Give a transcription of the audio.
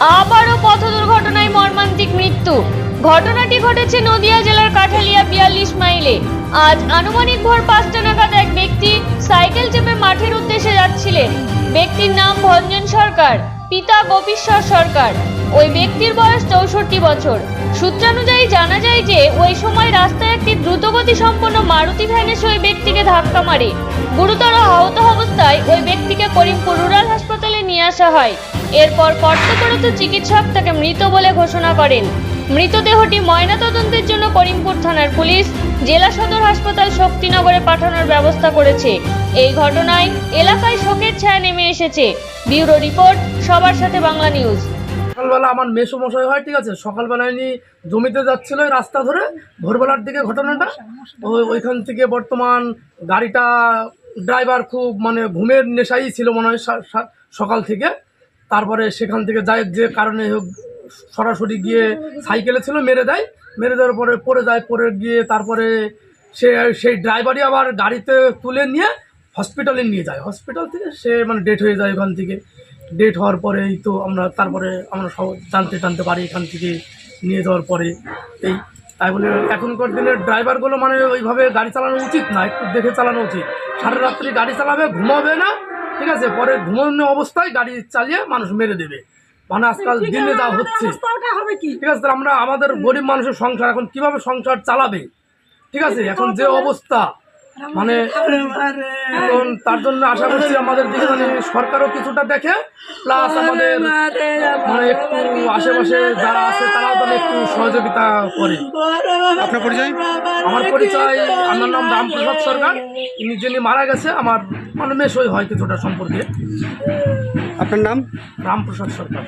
আবারও পথ দুর্ঘটনায় মর্মান্তিক মৃত্যু। ঘটনাটি ঘটেছে নদিয়া জেলার কাঠালিয়া বিয়াল্লিশ মাইলে। আজ আনুমানিক ভোর পাঁচটা নাগাদ এক ব্যক্তি সাইকেল চেপে মাঠের উদ্দেশ্যে যাচ্ছিলেন। ব্যক্তির নাম ভঞ্জন সরকার, পিতা গোপীশ্বর সরকার। ওই ব্যক্তির বয়স চৌষট্টি বছর। সূত্রানুযায়ী জানা যায় যে, ওই সময় রাস্তায় একটি দ্রুতগতি সম্পন্ন মারুতি ভ্যান এসে ওই ব্যক্তিকে ধাক্কা মারে। গুরুতর আহত অবস্থায় ওই ব্যক্তিকে করিমপুর রুরাল হাসপাতালে নিয়ে আসা হয়। এরপর কর্তব্যরত চিকিৎসক তাকে মৃত বলে ঘোষণা করেন। মৃতদেহটি ময়নাতদন্তের জন্য করিমপুর থানার পুলিশ, জেলা সদর হাসপাতাল শক্তিনগরে পাঠানোর ব্যবস্থা করেছে। এই ঘটনায় এলাকায় শোকের ছায়া নেমে এসেছে। ব্যুরো রিপোর্ট, সবার সাথে বাংলা নিউজ। সকালবেলা আমার মেসো মশাই হয়, ঠিক আছে? সকালবেলা ইনি জমিতে যাচ্ছিল রাস্তা ধরে, ভোরবেলার দিকে ঘটনাটা। ওই ওইখান থেকে বর্তমান গাড়িটা ড্রাইভার খুব মানে ঘুমের নেশাই ছিল মনে হয় সকাল থেকে। তারপরে সেখান থেকে যাই যে কারণে হোক, সরাসরি গিয়ে সাইকেলে ছিল, মেরে দেয়। মেরে দেওয়ার পরে পড়ে যায়, পড়ে গিয়ে তারপরে সে, সেই ড্রাইভারই আবার গাড়িতে তুলে নিয়ে হসপিটালে নিয়ে যায়। হসপিটাল থেকে সে মানে ডেট হয়ে যায় ওখান থেকে। ডেট হওয়ার পরেই তো আমরা তারপরে আমরা সব জানতে জানতে পারি এখান থেকে নিয়ে যাওয়ার পরে। এই, তাই বলে এখনকার দিনের ড্রাইভারগুলো মানে ওইভাবে গাড়ি চালানো উচিত না, একটু দেখে চালানো উচিত। সারা রাত্রি গাড়ি চালাবে, ঘুমাবে না ঠিক আছে? পরে ঘুমানো অবস্থায় গাড়ি চালিয়ে মানুষ মেরে দেবে। মানে আজকাল দিনে যা হচ্ছে। ঠিক আছে আমরা আমাদের গরিব মানুষের সংসার এখন কীভাবে সংসার চালাবে? ঠিক আছে এখন যে অবস্থা। মানে এখন তার জন্য আশা করছি আমাদের দিকে মানে সরকারও কিছুটা দেখে প্লাস আমাদের মানে একটু আশেপাশে যারা আছে তারাও তাহলে একটু সহযোগিতা করে। আপনার পরিচয়? আমার পরিচয় আমার নাম রামপ্রসাদ সরকার। ইনি যিনি মারা গেছে আমার মানে মেশই হয় কিছুটা সম্পর্কে। আপনার নাম? রামপ্রসাদ সরকার।